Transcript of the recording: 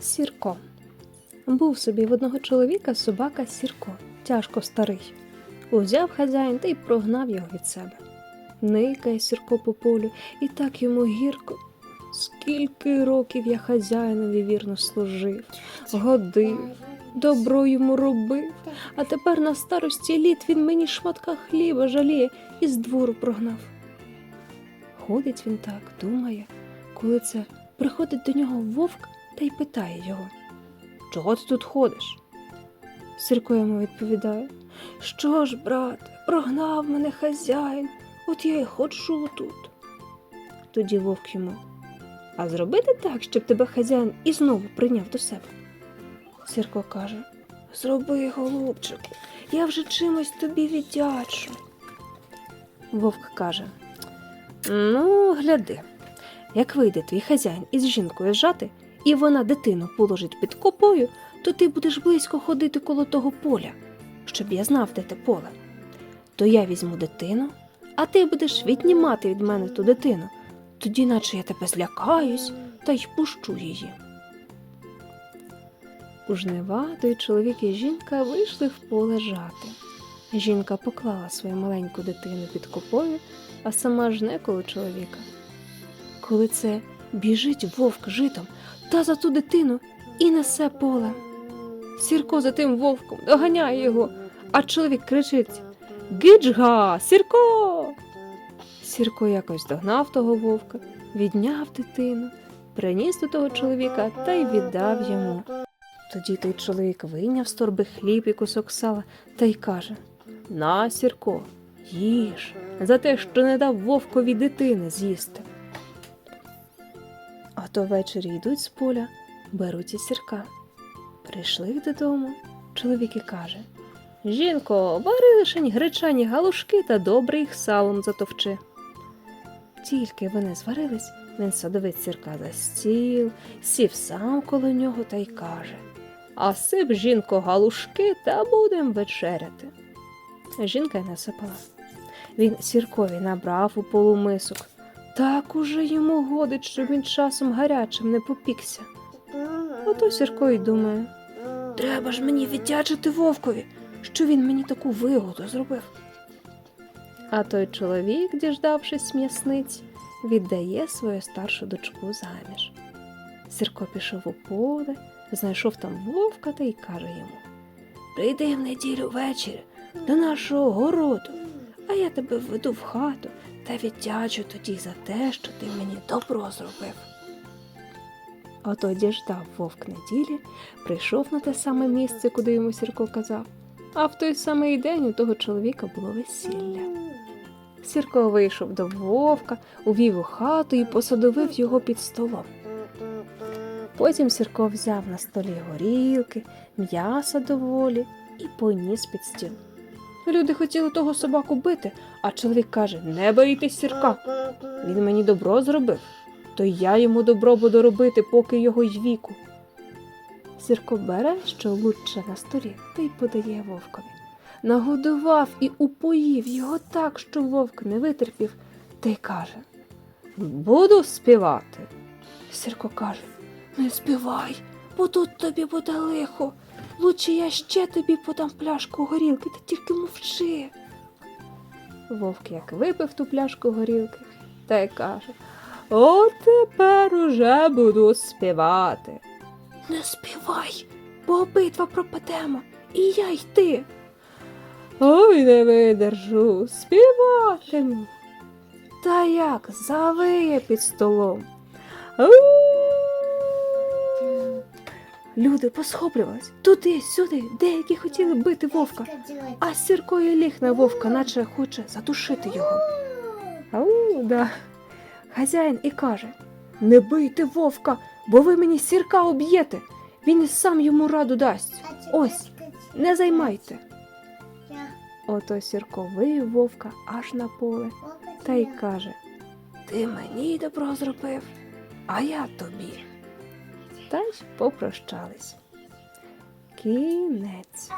Сірко. Був собі в одного чоловіка собака Сірко, тяжко старий. Узяв хазяїн та й прогнав його від себе. Никає Сірко по полю, і так йому гірко. Скільки років я хазяїнові вірно служив, годив, добро йому робив, а тепер на старості літ він мені шматка хліба жаліє і з двору прогнав. Ходить він так, думає, коли це приходить до нього вовк та й питає його Чого ти тут ходиш? Сірко йому відповідає Що ж, брат, прогнав мене хазяїн, от я й ходжу тут. Тоді вовк йому А зробити так, щоб тебе хазяїн і знову прийняв до себе. Сірко каже Зроби, голубчику, я вже чимось тобі віддячу. Вовк каже Ну, гляди, як вийде твій хазяїн із жінкою жати, і вона дитину положить під копою, то ти будеш близько ходити коло того поля, щоб я знав, де те поле. То я візьму дитину, а ти будеш віднімати від мене ту дитину, тоді наче я тебе злякаюсь та й пущу її. У жнива той чоловік і жінка вийшли в поле жати. Жінка поклала свою маленьку дитину під копою, а сама жне коло чоловіка. Коли це біжить вовк житом та за ту дитину і несе поле. Сірко за тим вовком доганяє його, а чоловік кричить Гиджга, Сірко. Сірко якось догнав того вовка, відняв дитину, приніс до того чоловіка та й віддав йому. Тоді той чоловік вийняв з торби хліб і кусок сала та й каже На, Сірко, їж за те, що не дав вовкові дитини з'їсти. А то ввечері йдуть з поля, беруть і сірка. Прийшли додому, чоловік і каже Жінко, вари лишень гречані галушки та добре їх салом затовчи. Тільки вони зварились, він садовить сірка за стіл, сів сам коло нього та й каже А сип, жінко, галушки та будем вечеряти. Жінка й насипала. Він сіркові набрав у полумисок. Так уже йому годить, щоб він часом гарячим не попікся. Ото Сірко й думає, треба ж мені віддячити вовкові, що він мені таку вигоду зробив. А той чоловік, діждавшись м'ясниць, віддає свою старшу дочку заміж. Сірко пішов у поле, знайшов там вовка та й каже йому Прийди в неділю ввечері до нашого городу, а я тебе введу в хату та віддячу тоді за те, що ти мені добро зробив. Ото діждав вовк неділі, прийшов на те саме місце, куди йому Сірко казав, а в той самий день у того чоловіка було весілля. Сірко вийшов до вовка, увів у хату і посадовив його під столом. Потім Сірко взяв на столі горілки, м'яса доволі і поніс під стіл. Люди хотіли того собаку бити, а чоловік каже: Не боїтесь сірка. Він мені добро зробив, то я йому добро буду робити, поки його й віку. Сірко бере, що лучше на столі, та й подає вовкові. Нагодував і упоїв його так, що вовк не витерпів, та й каже Буду співати. Сірко каже Не співай, бо тут тобі буде лихо. Лучше я ще тобі подам пляшку горілки, ти тільки мовчи. Вовк як випив ту пляшку горілки, та й каже От тепер уже буду співати. Не співай, бо обидва пропадемо, і я й ти. Ой, не видержу, співатиму. Та як завиє під столом. Люди посхоплювались туди, сюди, деякі хотіли бити вовка, а Сірко і ліг на вовка, наче хоче задушити його. Ау, да. Хазяїн і каже: Не бийте вовка, бо ви мені сірка об'єте. Він і сам йому раду дасть. Ось, не займайте. Ото Сірко вивів вовка аж на поле та й каже: Ти мені добро зробив, а я тобі. Та попрощались. Кінець.